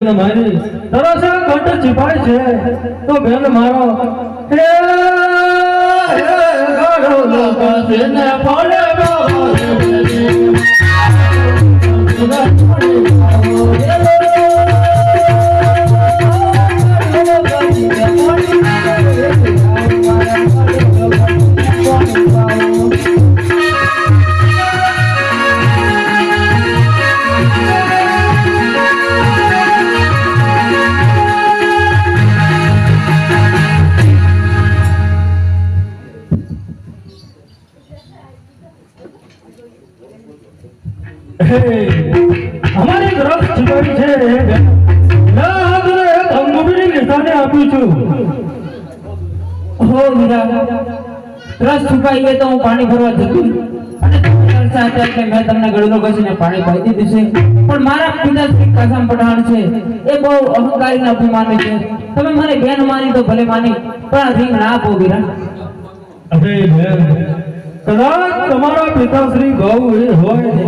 બેન મારી તરસે છે તો બેન મારો હે હે ગાડો છે ને અમારી ગ્રહ છીપાઈ છે. ના આ એક અંગૂઠીની નિશાની આપું છું. હો મીરા રસ છુપાઈ ગઈ તો હું પાણી ભરવા જતી મેં તમને ગળું ઘસીને પાણી પાઈ દીધું છે. પણ મારા પિતાશ્રી કાસમ પઠાણ છે એ બહુ અહંકારી અને અભિમાની છે. તમે મને બેન માની તો ભલે માની પણ રીંગ ના આપો અરે બેન કદાચ તમારા પિતાશ્રી ગૌ એ હોય ને.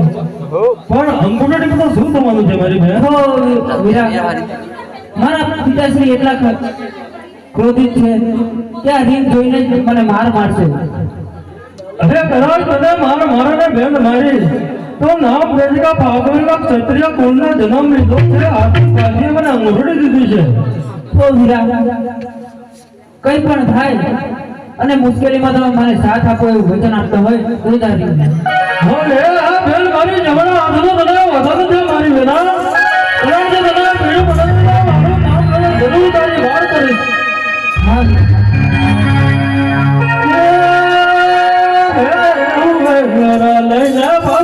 પણ અંગૂઠાની તો શું થવાનું છે મારી બહેન મીરા પિતાશ્રી એટલા ક્રોધિત છે. કે આ રીત જોઈને જ મને માર મારશે. અરે કદાચ તને માર મારાને બેન મારી. તો નામ વેદિકા ફાગણના ક્ષત્રિય કુળના જન્મ લીધો છે આથી ગાંધીએ મને અંગૂઠી દીધી છે. તો મીરા કઈ પણ થાય અને મુશ્કેલીમાં તમે મને સાથ આપો એવું વચન આપતા હોય તો તારી ભલે આ ભેલ મારી જમણો કામ કરે જરૂર તારી વાર કરી. હા. લઈ જા